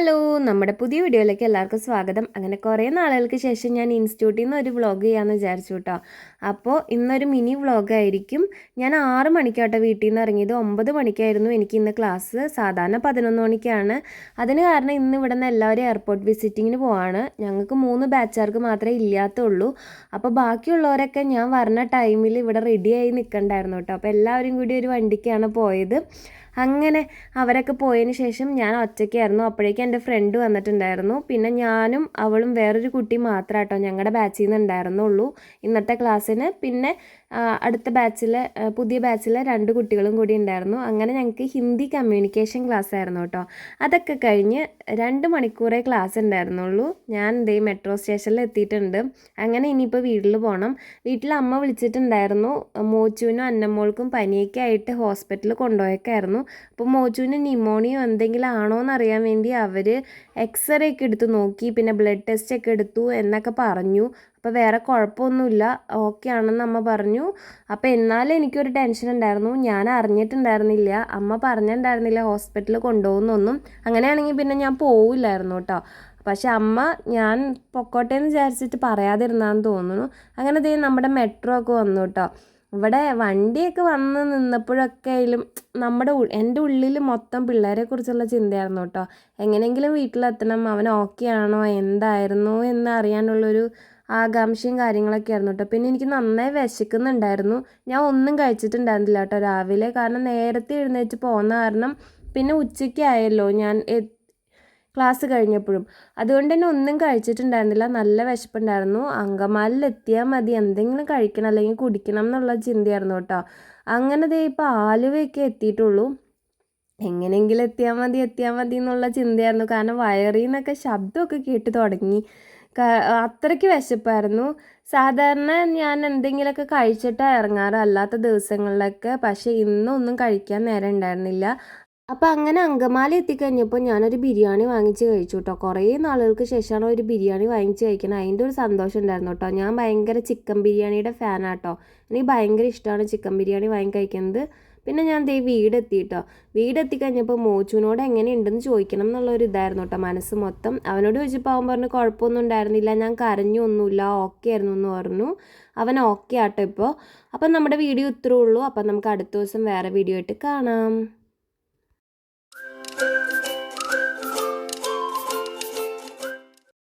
Hello നമ്മുടെ പുതിയ വീഡിയോയിലേക്ക് എല്ലാവർക്കും സ്വാഗതം. അങ്ങനെ കുറേ നാളുകൾക്ക് ശേഷം ഞാൻ ഇൻസ്റ്റിറ്റ്യൂട്ടിൽ നിന്ന് ഒരു വ്ളോഗ് ചെയ്യാമെന്ന് വിചാരിച്ചു കേട്ടോ. അപ്പോൾ ഇന്നൊരു മിനി വ്ളോഗായിരിക്കും ഞാൻ ആറ് മണിക്കാട്ടോ വീട്ടിൽ നിന്ന് ഇറങ്ങിയത്. ഒമ്പത് മണിക്കായിരുന്നു എനിക്ക് ഇന്ന് ക്ലാസ്. സാധാരണ പതിനൊന്ന് മണിക്കാണ്. അതിന് കാരണം ഇന്ന് ഇവിടെ നിന്ന് എല്ലാവരും എയർപോർട്ട് വിസിറ്റിങ്ങിന് പോവാണ്. ഞങ്ങൾക്ക് മൂന്ന് ബാച്ചുകാർക്ക് മാത്രമേ ഇല്ലാത്തുള്ളൂ. അപ്പോൾ ബാക്കിയുള്ളവരൊക്കെ ഞാൻ വരുന്ന ടൈമിൽ ഇവിടെ റെഡിയായി നിൽക്കണ്ടായിരുന്നു കേട്ടോ. അപ്പോൾ എല്ലാവരും കൂടി ഒരു വണ്ടിക്കാണ് പോയത്. അങ്ങനെ അവരൊക്കെ പോയതിന് ശേഷം ഞാൻ ഒറ്റയ്ക്കായിരുന്നു. അപ്പോഴേക്കും എന്റെ ഫ്രണ്ട് വന്നിട്ടുണ്ടായിരുന്നു. പിന്നെ ഞാനും അവളും വേറൊരു കുട്ടി മാത്രം കേട്ടോ ഞങ്ങളുടെ ബാച്ചിൽ നിന്ന് ഉണ്ടായിരുന്നുള്ളൂ ഇന്നത്തെ ക്ലാസ്സിന് പിന്നെ അടുത്ത ബാച്ചിലെ പുതിയ ബാച്ചിലെ രണ്ട് കുട്ടികളും കൂടി ഉണ്ടായിരുന്നു അങ്ങനെ ഞങ്ങൾക്ക് ഹിന്ദി കമ്മ്യൂണിക്കേഷൻ ക്ലാസ് ആയിരുന്നു കേട്ടോ അതൊക്കെ കഴിഞ്ഞ് രണ്ട് മണിക്കൂറേ ക്ലാസ് ഉണ്ടായിരുന്നുള്ളൂ ഞാൻ എന്തേ മെട്രോ സ്റ്റേഷനിൽ എത്തിയിട്ടുണ്ട്. അങ്ങനെ ഇനിയിപ്പോൾ വീട്ടിൽ പോകണം വീട്ടിൽ അമ്മ വിളിച്ചിട്ടുണ്ടായിരുന്നു. മോച്ചുവിനും അന്നമ്മോൾക്കും പനിയൊക്കെ ആയിട്ട് ഹോസ്പിറ്റലിൽ കൊണ്ടുപോയേക്കായിരുന്നു. അപ്പോൾ മോജുവിന് നിമോണിയോ എന്തെങ്കിലും ആണോ എന്നറിയാൻ വേണ്ടി അവർ എക്സ്റേ ഒക്കെ എടുത്ത് നോക്കി പിന്നെ ബ്ലഡ് ടെസ്റ്റ് ഒക്കെ എടുത്തു എന്നൊക്കെ പറഞ്ഞു. അപ്പോൾ വേറെ കുഴപ്പമൊന്നുമില്ല. ഓക്കെ ആണെന്ന് അമ്മ പറഞ്ഞു. അപ്പോൾ എന്നാലും എനിക്കൊരു ടെൻഷൻ ഉണ്ടായിരുന്നു. ഞാൻ അറിഞ്ഞിട്ടുണ്ടായിരുന്നില്ല. അമ്മ പറഞ്ഞിട്ടുണ്ടായിരുന്നില്ല ഹോസ്പിറ്റലിൽ കൊണ്ടുപോകുന്നൊന്നും. അങ്ങനെയാണെങ്കിൽ പിന്നെ ഞാൻ പോവില്ലായിരുന്നു കേട്ടോ. പക്ഷെ അമ്മ ഞാൻ പൊക്കോട്ടെ എന്ന് വിചാരിച്ചിട്ട് പറയാതിരുന്നാന്ന് തോന്നുന്നു. അങ്ങനെ ദേ നമ്മുടെ മെട്രോ ഒക്കെ വന്നു കേട്ടോ. ഇവിടെ വണ്ടിയൊക്കെ വന്ന് നിന്നപ്പോഴൊക്കെ ആയാലും നമ്മുടെ എന്റെ ഉള്ളിൽ മൊത്തം പിള്ളേരെ കുറിച്ചുള്ള ചിന്തയായിരുന്നു കേട്ടോ. എങ്ങനെയെങ്കിലും വീട്ടിലെത്തണം അവൻ ഓക്കെ ആണോ എന്തായിരുന്നു എന്ന് അറിയാനുള്ളൊരു ആകാംക്ഷയും കാര്യങ്ങളൊക്കെ ആയിരുന്നു കേട്ടോ. പിന്നെ എനിക്ക് നന്നായി വിശക്കുന്നുണ്ടായിരുന്നു. ഞാൻ ഒന്നും കഴിച്ചിട്ടുണ്ടായിരുന്നില്ല കേട്ടോ രാവിലെ. കാരണം നേരത്തെ എഴുന്നേറ്റ് പോകുന്ന കാരണം പിന്നെ ഉച്ചയ്ക്കായല്ലോ. ഞാൻ ക്ലാസ് കഴിഞ്ഞപ്പോഴും. അതുകൊണ്ട് തന്നെ ഒന്നും കഴിച്ചിട്ടുണ്ടായിരുന്നില്ല. നല്ല വിശപ്പുണ്ടായിരുന്നു. അങ്കമാലിലെത്തിയാൽ മതി. എന്തെങ്കിലും കഴിക്കണം അല്ലെങ്കിൽ കുടിക്കണം എന്നുള്ള ചിന്തയായിരുന്നു കേട്ടോ. അങ്ങനെ ദേ ഇപ്പോൾ ആലുവയൊക്കെ എത്തിയിട്ടുള്ളൂ. എങ്ങനെയെങ്കിലും എത്തിയാൽ മതി എത്തിയാൽ മതി എന്നുള്ള ചിന്തയായിരുന്നു. കാരണം വയറിൽ നിന്നൊക്കെ ശബ്ദമൊക്കെ കേട്ട് തുടങ്ങി. അത്രയ്ക്ക് വിശപ്പായിരുന്നു. സാധാരണ ഞാൻ എന്തെങ്കിലുമൊക്കെ കഴിച്ചിട്ടാണ് ഇറങ്ങാറ്. അല്ലാത്ത ദിവസങ്ങളിലൊക്കെ. പക്ഷേ ഇന്നൊന്നും കഴിക്കാൻ നേരം ഉണ്ടായിരുന്നില്ല. അപ്പോൾ അങ്ങനെ അങ്കമാലി എത്തിക്കഴിഞ്ഞപ്പോൾ ഞാനൊരു ബിരിയാണി വാങ്ങിച്ച് കഴിച്ചു കേട്ടോ കുറേ നാളുകൾക്ക് ശേഷമാണ് ഒരു ബിരിയാണി വാങ്ങിച്ച് കഴിക്കുന്നത് അതിന്റെ ഒരു സന്തോഷം ഉണ്ടായിരുന്നു കേട്ടോ. ഞാൻ ഭയങ്കര ചിക്കൻ ബിരിയാണിയുടെ ഫാനാട്ടോ എനിക്ക് ഭയങ്കര ഇഷ്ടമാണ് ചിക്കൻ ബിരിയാണി വാങ്ങി കഴിക്കുന്നത്. പിന്നെ ഞാൻ ദേ വീടെത്തി കേട്ടോ വീടെത്തി കഴിഞ്ഞപ്പോൾ മോച്ചുവിനോട് എങ്ങനെയുണ്ടെന്ന് ചോദിക്കണം എന്നുള്ളൊരു ഇതായിരുന്നു കേട്ടോ മനസ്സ് മൊത്തം. അവനോട് ചോദിച്ചപ്പോൾ അവൻ പറഞ്ഞു കുഴപ്പമൊന്നും ഉണ്ടായിരുന്നില്ല. ഞാൻ കരഞ്ഞൊന്നുമില്ല ഓക്കെ ആയിരുന്നു എന്ന് പറഞ്ഞു. അവൻ ഓക്കെ ആട്ടോ ഇപ്പോൾ അപ്പം നമ്മുടെ വീഡിയോ ഇത്രേ ഉള്ളൂ. അപ്പം നമുക്ക് അടുത്ത ദിവസം വേറെ വീഡിയോ ആയിട്ട് കാണാം.